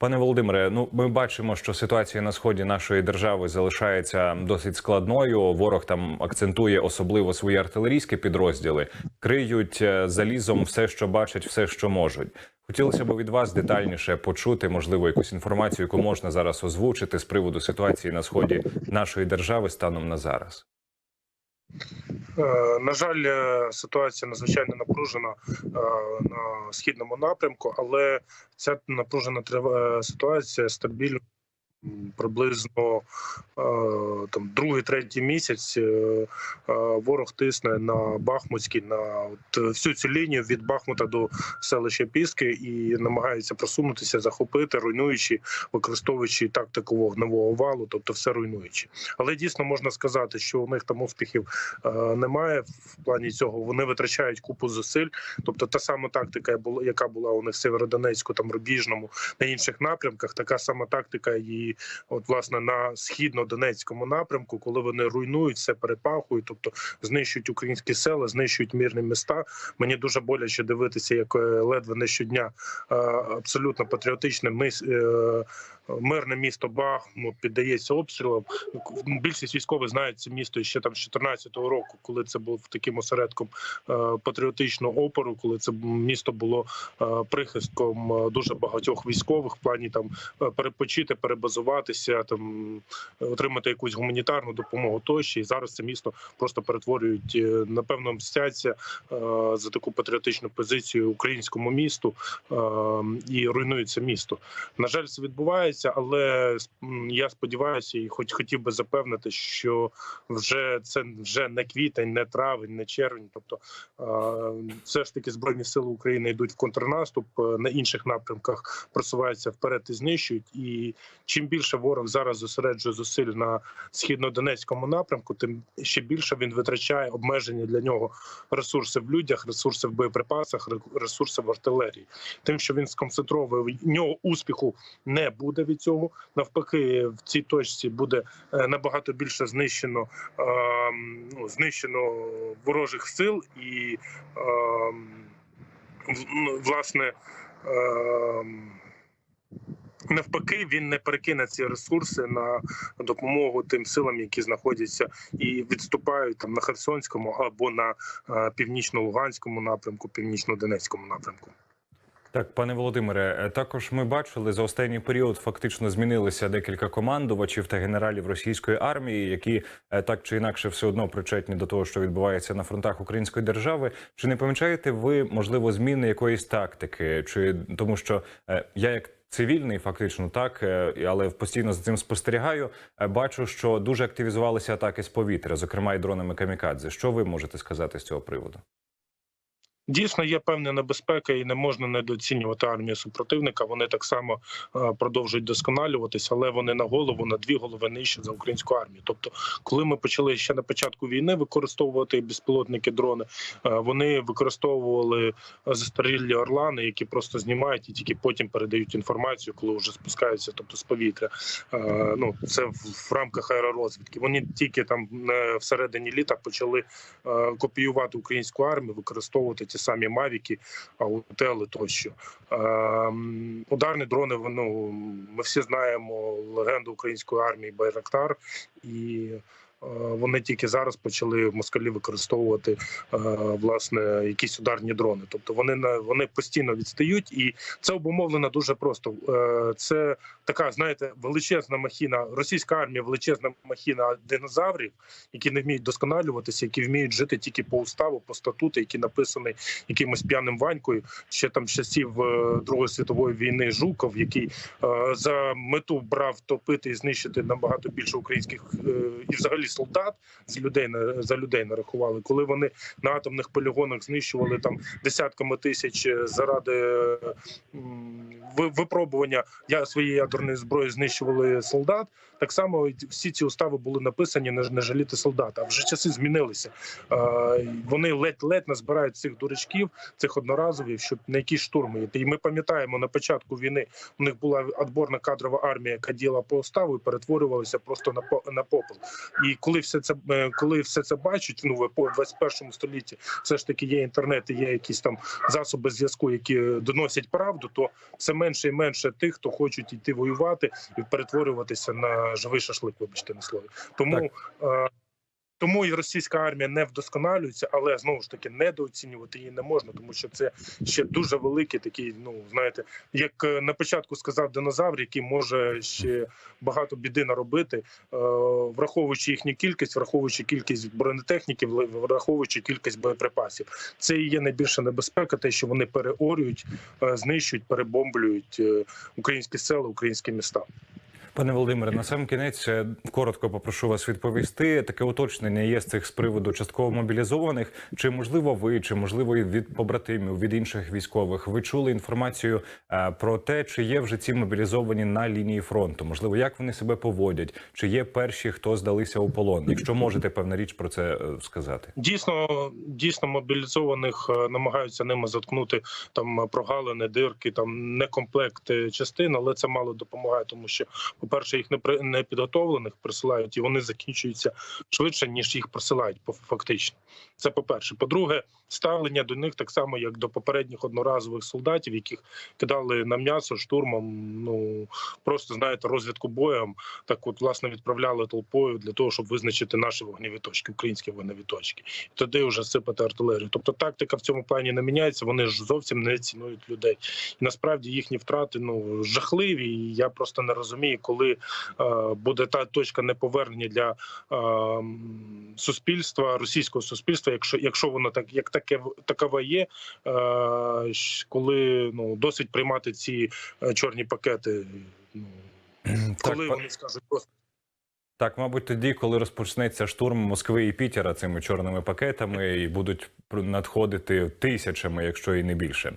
Пане Володимире, ну ми бачимо, що ситуація на сході нашої держави залишається досить складною. Ворог там акцентує особливо свої артилерійські підрозділи, криють е, залізом все, що бачать, все, що можуть. Хотілося б від вас детальніше почути, можливо, якусь інформацію, яку можна зараз озвучити з приводу ситуації на сході нашої держави станом на зараз. Е, На жаль, е, ситуація надзвичайно напружена е, на східному напрямку, але ця напружена ситуація стабільно приблизно е, там другий, третій місяць е, е, ворог тисне на Бахмутський, на от всю цю лінію від Бахмута до селища Піски і намагається просунутися, захопити, руйнуючи, використовуючи тактику вогневого валу, тобто все руйнуючи. Але дійсно можна сказати, що у них там успіхів немає в плані цього. Вони витрачають купу зусиль. Тобто, та сама тактика, яка була у них в Северодонецьку, там Рубіжному, на інших напрямках, така сама тактика і от власне на східно-донецькому напрямку, коли вони руйнують все, перепахують, тобто знищують українські села, знищують мирні міста. Мені дуже боляче дивитися, як е, ледве не щодня е, абсолютно патріотичне е, Мирне місто Бахмут піддається обстрілам. Більшість військових знають це місто ще там з 14-го року, коли це був таким осередком патріотичного опору, коли це місто було прихистком дуже багатьох військових в плані там перепочити, перебазуватися, там отримати якусь гуманітарну допомогу тощо. І зараз це місто просто перетворюють е, напевно мстяться е, за таку патріотичну позицію українському місту е, і руйнується місто. На жаль, це відбувається, але я сподіваюся, і хоч хотів би запевнити, що вже це вже не квітень, не травень, не червень. Тобто, все ж таки збройні сили України йдуть в контрнаступ на інших напрямках, просуваються вперед і знищують. І чим більше ворог зараз зосереджує зусиль на східно-донецькому напрямку, тим ще більше він витрачає обмеження для нього ресурси в людях, ресурси в боєприпасах, ресурси в артилерії. Тим, що він сконцентровує в нього успіху не буде від цього. Навпаки, в цій точці буде е, набагато більше знищено ем, ну, знищено ворожих сил і в- ну, власне. Навпаки, він не перекине ці ресурси на допомогу тим силам, які знаходяться і відступають там на Херсонському або на е, північно-луганському напрямку, північно-донецькому напрямку. Так, пане Володимире, е, також ми бачили за останній період фактично змінилися декілька командувачів та генералів російської армії, які е, так чи інакше все одно причетні до того, що відбувається на фронтах української держави. Чи не помічаєте ви можливо зміни якоїсь тактики? Чи тому, що я як цивільний, фактично так, е, але постійно за цим спостерігаю. е, Бачу, що дуже активізувалися атаки з повітря, зокрема і дронами камікадзе. Що ви можете сказати з цього приводу? Дійсно, є певна небезпека, і не можна недооцінювати армію супротивника. Вони так само е, продовжують досконалюватися, але вони на голову, на дві голови нижче за українську армію. Тобто, коли ми почали ще на початку війни використовувати безпілотники дрони, е, вони використовували застарілі орлани, які просто знімають і тільки потім передають інформацію, коли вже спускаються, тобто з повітря. Е, Ну це в, рамках аеророзвідки. Вони тільки там е, всередині літа почали е, копіювати українську армію, використовувати ті самі мавіки, аутели тощо. Ем, Ударні дрони. Ну, ми всі знаємо легенду української армії Байрактар, і вони тільки зараз почали москалі використовувати е, власне якісь ударні дрони. Тобто вони на вони постійно відстають, і це обумовлено дуже просто. Е, Це така, знаєте, величезна махіна. Російська армія величезна махіна динозаврів, які не вміють досконалюватися, які вміють жити тільки по уставу, по статуту, які написані якимось п'яним ванькою, ще там часів е, Другої світової війни Жуков, який е, за мету брав топити і знищити набагато більше українських е, і взагалі солдат з людей за людей нарахували, коли вони на атомних полігонах знищували там десятками тисяч е, заради е, випробування я своєї ядерної зброї знищували солдат. Так само всі ці устави були написані не, жаліти солдата. А вже часи змінилися. Е, вони ледь-ледь назбирають цих дурачків, цих одноразових, щоб на якісь штурми йти. І ми пам'ятаємо на початку війни у них була відборна кадрова армія, яка діяла по уставу і перетворювалася просто на попел. І коли все це е, коли все це бачать, ну в 21 столітті все ж таки є інтернет, і є якісь там засоби зв'язку, які доносять правду, то все менше і менше тих, хто хочуть йти воювати і перетворюватися на живий шашлик. Вибачте на слові. Тому е, тому і російська армія не вдосконалюється, але знову ж таки недооцінювати її не можна, тому що це ще дуже великий такий. Ну знаєте, як е, на початку сказав динозавр, який може ще багато біди наробити, е, враховуючи їхню кількість, враховуючи кількість бронетехніки, враховуючи кількість боєприпасів. Це і є найбільша небезпека, те, що вони переорюють, е, знищують, перебомблюють українські села, українські міста. Пане Володимире, на сам кінець е, коротко попрошу вас відповісти. Таке уточнення є з цих з приводу частково мобілізованих. Чи можливо ви, чи можливо від побратимів від інших військових, ви чули інформацію е, про те, чи є вже ці мобілізовані на лінії фронту? Можливо, як вони себе поводять? Чи є перші, хто здалися у полон? Якщо можете певна річ про це е, сказати? Дійсно, дійсно мобілізованих намагаються ними заткнути там прогалини, дирки, там некомплект частин, але це мало допомагає, тому що, по-перше, їх не при- не підготовлених присилають, і вони закінчуються швидше, ніж їх присилають по- фактично. Це по-перше. По-друге, ставлення до них так само, як до попередніх одноразових солдатів, яких кидали на м'ясо штурмом. Ну просто знаєте, розвідку боєм. Так, от власне відправляли толпою для того, щоб визначити наші вогневі точки, українські вогневі точки. І тоді вже сипати артилерію. Тобто тактика в цьому плані не міняється. Вони ж зовсім не цінують людей. І насправді їхні втрати ну жахливі. І я просто не розумію, коли е, буде та точка неповернення для е, суспільства, російського суспільства, якщо якщо воно так як таке такова є, е, коли ну досить приймати ці е, чорні пакети. Ну коли Так, вони скажуть просто. Так, мабуть, тоді, коли розпочнеться штурм Москви і Пітера цими чорними пакетами, і будуть надходити тисячами, якщо і не більше.